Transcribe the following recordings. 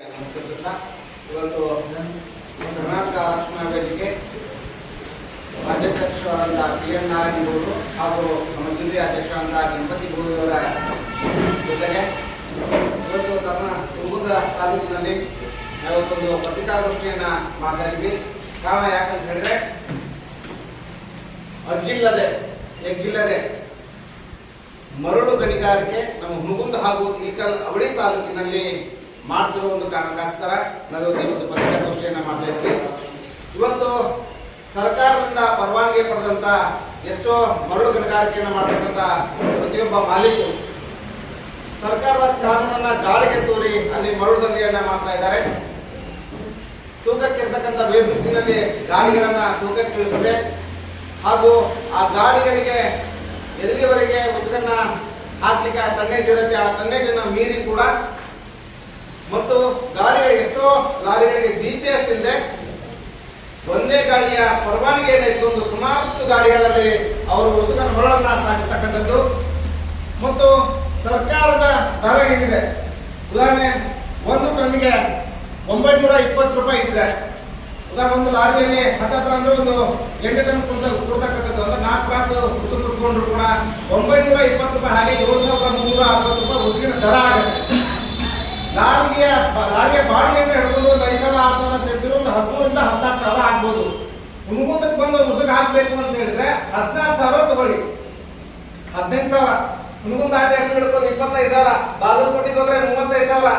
ನಮಸ್ಕರಿಸುತ್ತಾ, ಇವತ್ತು ಕರ್ನಾಟಕ ರಕ್ಷಣಾ ವೇದಿಕೆ ರಾಜ್ಯಾಧ್ಯಕ್ಷರಾದಂತಹ ಟಿ ಎನ್ ನಾರಾಯಣಗೌಡರು ಹಾಗೂ ನಮ್ಮ ಜಿಲ್ಲೆಯ ಅಧ್ಯಕ್ಷರಾದಂತಹ ಗಣಪತಿ ಗೌರಿಯವರ ಜೊತೆಗೆ ಇವತ್ತು ತಮ್ಮ ತುಮಕೂರು ತಾಲೂಕಿನಲ್ಲಿ ಇವತ್ತೊಂದು ಪತ್ರಿಕಾಗೋಷ್ಠಿಯನ್ನು ಮಾಡ್ತಾ ಇದ್ವಿ ಕಾರಣ ಯಾಕಂತ ಹೇಳಿದ್ರೆ ಅಜ್ಜಿಲ್ಲದೆ ಎಗ್ಗಿಲ್ಲದೆ ಮರಳು ಗಣಿಗಾರಿಕೆ ನಮ್ಮ ಹುಣಗುಂದ ಹಾಗೂ ಇಳಕಲ್ ಅವಳಿ ತಾಲೂಕಿನಲ್ಲಿ ಮಾಡ್ತಿರೋ ಒಂದು ಕಾರಣಕ್ಕೋಸ್ಕರ ನಾವು ಇವತ್ತು ಸಂಸ್ಥೆಯನ್ನು ಮಾಡ್ತಾ ಇರ್ತೀವಿ ಇವತ್ತು ಸರ್ಕಾರದಿಂದ ಪರವಾನಗಿ ಪಡೆದಂತ ಎಷ್ಟೋ ಮರಳು ಗಣಿಗಾರಿಕೆಯನ್ನು ಮಾಡತಕ್ಕಂಥ ಪ್ರತಿಯೊಬ್ಬ ಮಾಲೀಕರು ಸರ್ಕಾರದ ಕಾನೂನನ್ನ ಗಾಳಿಗೆ ತೂರಿ ಅಲ್ಲಿ ಮರಳು ದಂಧೆಯನ್ನ ಮಾಡ್ತಾ ಇದ್ದಾರೆ. ತೂಕಕ್ಕೆ ಇರ್ತಕ್ಕಂಥ ವೇಬ್ರಿಡ್ಜ್ನಲ್ಲಿ ಗಾಡಿಗಳನ್ನ ತೂಕಕ್ಕೆ ಇಳಿಸದೆ ಹಾಗೂ ಆ ಗಾಡಿಗಳಿಗೆ ಎಲ್ಲಿವರೆಗೆ ಉಸುಕನ್ನ ಹಾಕ್ಲಿಕ್ಕೆ ಆ ಟನ್ನೇಜ್ ಇರುತ್ತೆ, ಆ ಟನ್ನೇಜನ್ನು ಮೀರಿ ಕೂಡ ಮತ್ತು ಗಾಡಿಗಳಿಗೆ ಎಷ್ಟೋ ಲಾರಿಗಳಿಗೆ ಜಿ ಪಿ ಎಸ್ ಇಲ್ಲದೆ ಒಂದೇ ಗಾಡಿಯ ಪರವಾನಗಿಯನ್ನು ಇಟ್ಕೊಂಡು ಸುಮಾರಷ್ಟು ಗಾಡಿಗಳಲ್ಲಿ ಅವರು ಉಸುಕನ ಮರಳನ್ನ ಸಾಗಿಸ್ತಕ್ಕಂಥದ್ದು. ಮತ್ತು ಸರ್ಕಾರದ ದರ ಏನಿದೆ? ಉದಾಹರಣೆ, ಒಂದು ಟನ್ಗೆ ಒಂಬೈನೂರ ಇಪ್ಪತ್ತು ರೂಪಾಯಿ ಇದ್ರೆ, ಉದಾಹರಣೆ, ಒಂದು ಲಾರಿಯಲ್ಲಿ ಹತ್ತತ್ರ ಅಂದ್ರೆ ಒಂದು ಎಂಟು ಟನ್ ಕೊಡ್ತ ಕೊಡ್ತಕ್ಕಂಥದ್ದು. ಅಂದ್ರೆ ನಾಲ್ಕು ಕ್ರಾಸು ಉಸುಕು ಕೂಡ ಒಂಬೈನೂರ ಇಪ್ಪತ್ತು ರೂಪಾಯಿ ಹಾಗೆ ಏಳು ಸಾವಿರದ ಮುನ್ನೂರ ಅರವತ್ತು ರೂಪಾಯಿ ಉಸುಕಿನ ದರ ಆಗುತ್ತೆ. ಲಾರಿಯ ಬಾಡಿಗೆ ಅಂತ ಹೇಳ್ಬೋದು ಒಂದು ಐದು ಸಾವಿರ ಆರು ಸಾವಿರ ಸೇರಿಸಿದ್ರು, ಒಂದು ಹದಿಮೂರಿಂದ ಹದಿನಾಲ್ಕು ಸಾವಿರ ಆಗ್ಬೋದು. ಹುಣಗುಂದಕ್ಕೆ ಬಂದು ಮುಸುಕು ಹಾಕ್ಬೇಕು ಅಂತ ಹೇಳಿದ್ರೆ ಹದಿನಾಲ್ಕು ಸಾವಿರ ತಗೊಳ್ಳಿ. ಹದಿನೆಂಟು ಸಾವಿರ. ಹುಣಗುಂದ ಆಟೆ ಅಂಗಡಿ ಹಿಡ್ಕೊಂಡು ಇಪ್ಪತ್ತೈದು ಸಾವಿರ. ಬಾಗಲಕೋಟೆಗೆ ಹೋದ್ರೆ ಮೂವತ್ತೈದು ಸಾವಿರ.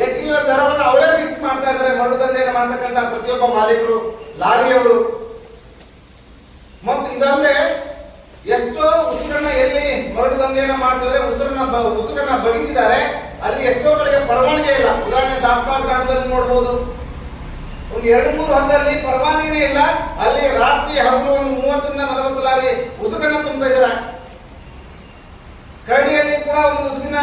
ಎಕ್ಕಿನ ದರವನ್ನು ಅವರೇ ಫಿಕ್ಸ್ ಮಾಡ್ತಾ ಇದ್ದಾರೆ. ಮರಳು ದಂಧೆಯನ್ನು ಮಾಡ್ತಕ್ಕಂಥ ಪ್ರತಿಯೊಬ್ಬ ಮಾಲೀಕರು, ಲಾರಿಯವರು. ಮತ್ತು ಇದಲ್ಲದೆ ಎಷ್ಟು ಉಸುಕನ್ನ ಎಲ್ಲಿ ಮರಳು ದಂಧೆಯನ್ನ ಮಾಡ್ತಿದ್ರೆ ಉಸುರನ್ನ ಬ- ಉಸುಕನ್ನ ಬಗಿತಿದ್ದಾರೆ. ಅಲ್ಲಿ ಎಷ್ಟೋ ಕಡೆಗೆ ಪರವಾನಗಿ ಇಲ್ಲ ಉದಾಹರಣೆ ದಾಸಪಾಳ ಗ್ರಾಮದಲ್ಲಿ ನೋಡ್ಬೋದು ಒಂದು ಎರಡು ಮೂರು ಹಂತದಲ್ಲಿ ಪರವಾನಗಿನೇ ಇಲ್ಲ. ಅಲ್ಲಿ ರಾತ್ರಿ ಹಗಲು ಒಂದು ಮೂವತ್ತರಿಂದ ನಲವತ್ತು ಲಾರಿ ಉಸುಕನ್ನ ತುಂಬ್ತಾ ಇದ್ದಾರೆ. ಕರಡಿಯಲ್ಲಿ ಕೂಡ ಒಂದು ಉಸುಕಿನ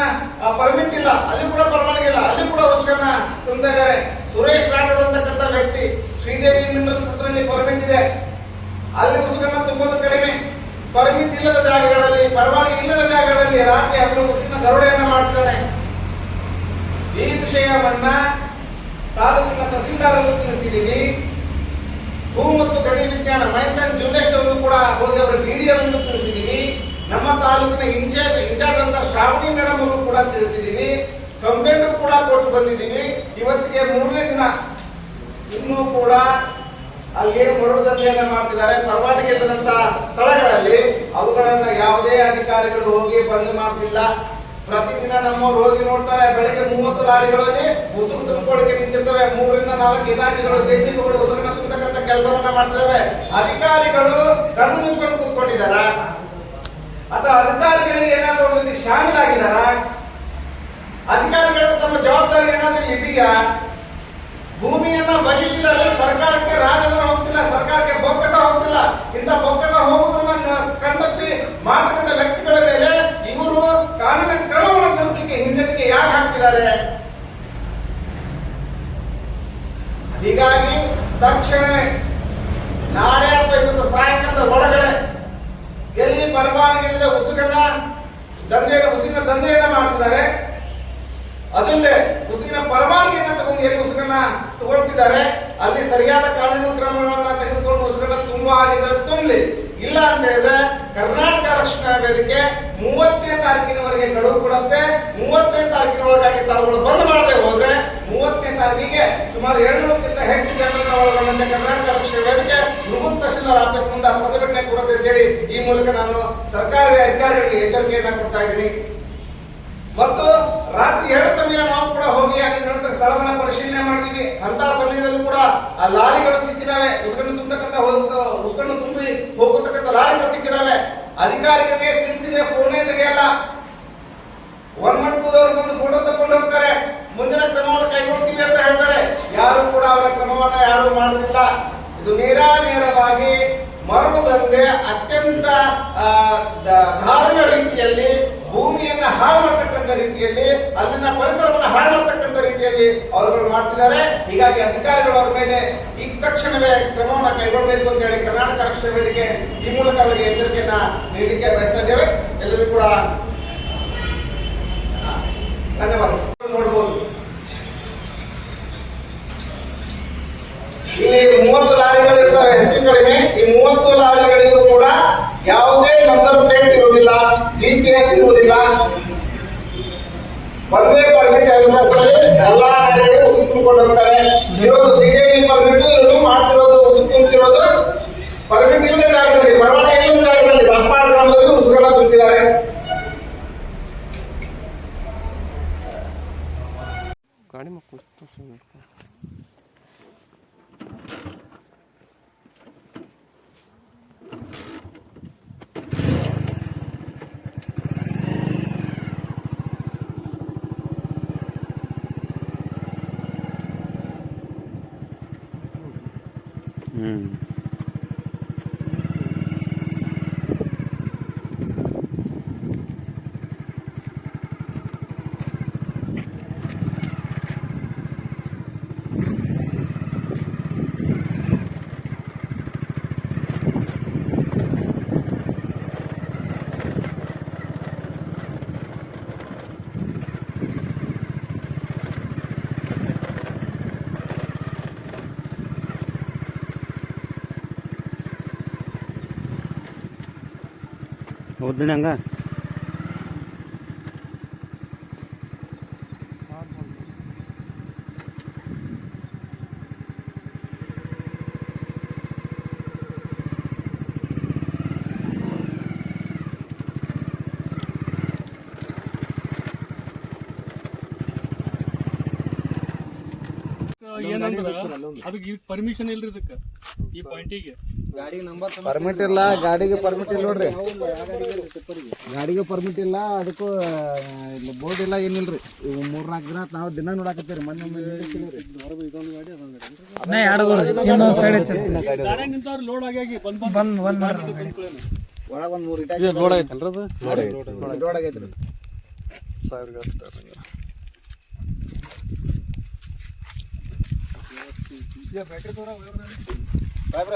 ಪರ್ಮಿಟ್ ಇಲ್ಲ. ಅಲ್ಲಿ ಕೂಡ ಪರವಾನಗಿ ಇಲ್ಲ. ಅಲ್ಲಿ ಕೂಡ ಉಸುಕನ್ನ ತುಂಬ್ತಾ ಇದ್ದಾರೆ. ಸುರೇಶ್ ರಾಠೋಡ್ ಅಂತಕ್ಕಂಥ ವ್ಯಕ್ತಿ, ಶ್ರೀದೇವಿ ಮಿನರಲ್ಸ್ ಹೆಸರಲ್ಲಿ ಪರ್ಮಿಟ್ ಇದೆ. ಅಲ್ಲಿ ಉಸುಕನ್ನ ತುಂಬೋದು ಕಡಿಮೆ. ಪರ್ಮಿಟ್ ಇಲ್ಲದ ಜಾಗಗಳಲ್ಲಿ, ಪರವಾನಗಿ ಇಲ್ಲದ ಜಾಗಗಳಲ್ಲಿ ರಾತ್ರಿ ಹಗಲು ಉಸುಕಿನ ದರೋಡೆಯನ್ನು ಮಾಡ್ತಿದ್ದಾರೆ. ಈ ವಿಷಯವನ್ನ ತಿಳಿಸಿದ್ದೀವಿ ಭೂ ಮತ್ತು ಗಣಿ ವಿಜ್ಞಾನ, ಮೈನ್ಸ್ ಅಂಡ್ ಜ್ಯೂನೆಸ್ಟ್ ಅವರು ಕೂಡ ಹೋಗಿ ಅವರ ಮೀಡಿಯಾವನ್ನು ತಿಳಿಸಿದ್ದೀವಿ ನಮ್ಮ ತಾಲೂಕಿನ ಇನ್ಚಾರ್ಜ್ ಇನ್ಚಾರ್ಜ್ ಅಂತ ಶ್ರಾವಣಿ ಮೇಡಮ್ ಅವರು ಕೂಡ ತಿಳಿಸಿದ್ದೀವಿ ಕಂಪ್ಲೇಂಟ್ ಕೂಡ ಕೊಟ್ಟು ಬಂದಿದ್ದೀವಿ ಇವತ್ತಿಗೆ ಮೂರನೇ ದಿನ. ಇನ್ನೂ ಕೂಡ ಅಲ್ಲಿ ಏನು ಮರಳು ಮಾಡ್ತಿದ್ದಾರೆ. ಪರವಾನಗಿ ಇಲ್ಲದಂತ ಸ್ಥಳಗಳಲ್ಲಿ ಅವುಗಳನ್ನ ಯಾವುದೇ ಅಧಿಕಾರಿಗಳು ಹೋಗಿ ಬಂದ್ ಮಾಡಿಸಿಲ್ಲ. ಪ್ರತಿದಿನ ನಮ್ಮ ರೋಗಿ ನೋಡ್ತಾರೆ, ಬೆಳಗ್ಗೆ ಮೂವತ್ತು ಲಾರಿಗಳಲ್ಲಿ ಉಸುಕು ತುಂಬಿಕೊಳ್ಳಿಕ್ಕೆ ನಿಂತಿರ್ತವೆ. ಮೂರರಿಂದ ನಾಲ್ಕು ಇಲಾಖೆಗಳು, ಜೆಸಿಬಿಗಳು ಉಸುರನ್ನ ತುಂಬತಕ್ಕಂಥ ಕೆಲಸವನ್ನ ಮಾಡ್ತಿದ್ದಾವೆ. ಅಧಿಕಾರಿಗಳು ಕಣ್ಣು ಮುಚ್ಕೊಂಡು ಕೂತ್ಕೊಂಡಿದ್ದಾರ? ಅಥವಾ ಅಧಿಕಾರಿಗಳಿಗೆ ಏನಾದರೂ ರೀತಿ ಶಾಮೀಲಾಗಿದ್ದಾರ? ಅಧಿಕಾರಿಗಳು ತಮ್ಮ ಜವಾಬ್ದಾರಿ ಏನಾದ್ರೂ ಇದೆಯಾ? ಭೂಮಿಯನ್ನ ಬಗೆದಿದ್ದಾರೆ ಸರ್ಕಾರಕ್ಕೆ ರಾಜಧನ ಹೋಗ್ತಿಲ್ಲ, ಸರ್ಕಾರಕ್ಕೆ ಬೊಕ್ಕಸ ಹೋಗ್ತಿಲ್ಲ. ಇಂಥ ಬೊಕ್ಕಸ ಹೋಗುವುದನ್ನ ಕಣ್ತಪ್ಪಿ ಮಾಡತಕ್ಕಂಥ ವ್ಯಕ್ತಿಗಳ ತಕ್ಷಣವೇ ನಾಳೆ ಅಥವಾ ಇವತ್ತು ಸಾಯಂಕಾಲದ ಒಳಗಡೆ ಎಲ್ಲಿ ಪರವಾನಗಿ ಉಸುಕನ್ನ ದಂಧೆ ಉಸುಕಿನ ದಂಧೆಯನ್ನ ಮಾಡ್ತಿದ್ದಾರೆ. ಅದಲ್ಲೇ ಉಸುಕಿನ ಪರವಾನಗಿಯನ್ನ ತಗೊಂಡು ಎಲ್ಲಿ ಉಸುಕನ್ನ ತಗೊಳ್ತಿದ್ದಾರೆ, ಅಲ್ಲಿ ಸರಿಯಾದ ಕಾನೂನು ಕ್ರಮಗಳನ್ನ ತೆಗೆದುಕೊಂಡು ಉಸುಕನ್ನ ತುಂಬ ಆಗಿದ್ರೆ ತುಂಬಲಿ. ಇಲ್ಲ ಅಂತ ಹೇಳಿದ್ರೆ ಕರ್ನಾಟಕ ರಕ್ಷಣಾ ವೇದಿಕೆ ಮೂವತ್ತನೇ ತಾರೀಕಿನವರೆಗೆ ಗಡುವು ಕೊಡುತ್ತೆ. ಮೂವತ್ತನೇ ತಾರೀಕಿನ ಒಳಗಾಗಿ ತಾವುಗಳು ಬಂದ್ ಮಾಡದೆ ಹೋದ್ರೆ ಮೂವತ್ತನೇ ತಾರೀಕಿಗೆ ಸುಮಾರು ಏಳ್ನೂರಕ್ಕಿಂತ ಹೆಚ್ಚು ಜನರನ್ನ ಒಳಗೊಂಡಂತೆ ಕರ್ನಾಟಕ ರಕ್ಷಣಾ ವೇದಿಕೆ ತಹಶೀಲ್ದಾರ್ ಆಫೀಸ್ ಮುಂದೆ ಪ್ರತಿಭಟನೆ ಕೊಡುತ್ತೆ ಅಂತ ಹೇಳಿ ಈ ಮೂಲಕ ನಾನು ಸರ್ಕಾರದ ಅಧಿಕಾರಿಗಳಿಗೆ ಎಚ್ಚರಿಕೆಯನ್ನ ಕೊಡ್ತಾ ಇದ್ದೀನಿ. ಮತ್ತು ರಾತ್ರಿ ಎರಡು ಸಮಯ ನಾವು ಕೂಡ ಹೋಗಿ ನೋಡ್ತಕ್ಕ ಸ್ಥಳವನ್ನ ಪರಿಶೀಲನೆ ಮಾಡಿದ್ವಿ. ಅಂತ ಸಮಯದಲ್ಲೂ ಕೂಡ ಆ ಲಾರಿಗಳು ಸಿಕ್ಕಿದಾವೆ. ಉಸ್ಕನ್ನು ತುಂಬತಕ್ಕಂಥ ಉಸ್ಕನ್ನು ತುಂಬಿ ಹೋಗತಕ್ಕಂಥ ಲಾರಿಗಳು ಸಿಕ್ಕಿದಾವೆ. ಅಧಿಕಾರಿಗಳಿಗೆ ತಿಳಿಸಿದ್ರೆ ಫೋನೇ ತೆಗೆಯಲ್ಲ ಒನ್ ಮಂಟೂದವರು ಬಂದು ಫೋಟೋ ತಗೊಂಡು ಹೋಗ್ತಾರೆ ಮುಂದಿನ ಕ್ರಮವನ್ನು ಕೈಗೊಳ್ತೀವಿ ಅಂತ ಹೇಳ್ತಾರೆ ಯಾರು ಕೂಡ ಅವರ ಕ್ರಮವನ್ನ ಯಾರು ಮಾಡುತ್ತಿಲ್ಲ ಇದು ನೇರ ನೇರವಾಗಿ ದಂಧೆ ಅತ್ಯಂತ ದಾರುಣ ರೀತಿಯಲ್ಲಿ ಭೂಮಿಯನ್ನ ಹಾಳು ಮಾಡತಕ್ಕಂಥ ರೀತಿಯಲ್ಲಿ, ಅಲ್ಲಿನ ಪರಿಸರವನ್ನು ಹಾಳು ಮಾಡತಕ್ಕಂಥ ರೀತಿಯಲ್ಲಿ ಅವರುಗಳು ಮಾಡ್ತಿದ್ದಾರೆ. ಹೀಗಾಗಿ ಅಧಿಕಾರಿಗಳು ಅವರ ಮೇಲೆ ಈ ತಕ್ಷಣವೇ ಕ್ರಮವನ್ನು ಕೈಗೊಳ್ಳಬೇಕು ಅಂತ ಹೇಳಿ ಕರ್ನಾಟಕ ರಕ್ಷಣಾ ವೇದಿಕೆ ಈ ಮೂಲಕ ಅವರಿಗೆ ಎಚ್ಚರಿಕೆಯನ್ನ ನೀಡಲಿಕ್ಕೆ ಬಯಸ್ತಾ ಇದ್ದೇವೆ. ಎಲ್ಲರೂ ಕೂಡ ಧನ್ಯವಾದ ನೋಡಬಹುದು ಇಲ್ಲಿ ಮೂವತ್ತು ಲಾರಿಗಳು ಇರ್ತವೆ ಹೆಚ್ಚು ಕಡಿಮೆ ಈ ಮೂವತ್ತು ಲಾರಿಗಳಿಗೂ ಕೂಡ ಯಾವುದೇ ನಂಬರ್ ಪ್ಲೇಟ್ ಇರುವುದಿಲ್ಲ ಜಿ ಗೊತ್ತಿಲ್ಲ ಒಂದೇ ಪರ್ಮಿಟ್ ಹೆಸರಲ್ಲಿ ಎಲ್ಲ ನಾಯಿಗಳು ಸುತ್ತಿಕೊಂಡು ಹೋಗ್ತಾರೆ. ಇರೋದು ಸಿಡಿಐ ಪರ್ಮಿಟ್ ಇರೋದು ಮಾಡ್ತಿರೋದು ಸುತ್ತಿರ್ತಿರೋದು ಪರ್ಮಿಟ್ ಇಲ್ಲದೆ ಜಾಗದಲ್ಲಿ ಪರವಾನಗಿ ಇಲ್ಲದ ಜಾಗದಲ್ಲಿ ದಸಪಾಳ ಗ್ರಾಮದಲ್ಲಿ ಉಸುಗಲ್ಲ ತುಂಬಿದ್ದಾರೆ ಗಾಡಿ ಮಕ್ಕಳು Mm-hmm. ಓದ್ಲಿ ಹಂಗ? ಏನಂದ್ರ ಅದಕ್ಕೆ ಪರ್ಮಿಷನ್ ಇಲ್ರಿ ಇದಕ್ಕೆ? ಈ ಪಾಯಿಂಟಿಗೆ ಪರ್ಮಿಟ್ ಇಲ್ಲ ಗಾಡಿಗೆ ಪರ್ಮಿಟ್ ಇಲ್ಲ ನೋಡ್ರಿ. ಗಾಡಿಗೆ ಪರ್ಮಿಟ್ ಇಲ್ಲ ಅದಕ್ಕೂ ಬೋರ್ಡ್ ಇಲ್ಲ ಏನಿಲ್ರಿ. ಇವು ಮೂರ್ ನಾಲ್ಕು ದಿನ ನಾವು ದಿನ ನೋಡಾಕತ್ತೀರಿ ಮೊನ್ನೆ ಒಳಗ್ ಒಂದ್ ಮೂರ್ ಇಟ ಲೋಡ್ ಅದು? ಲೋಡ್ ಆಗೈತ್ರಿ. ಸಾವಿರ ಸಾಹೇಬ್ರ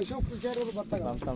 ಅಶೋಕ್ ವಿಚಾರ ಬರ್ತಾರೆ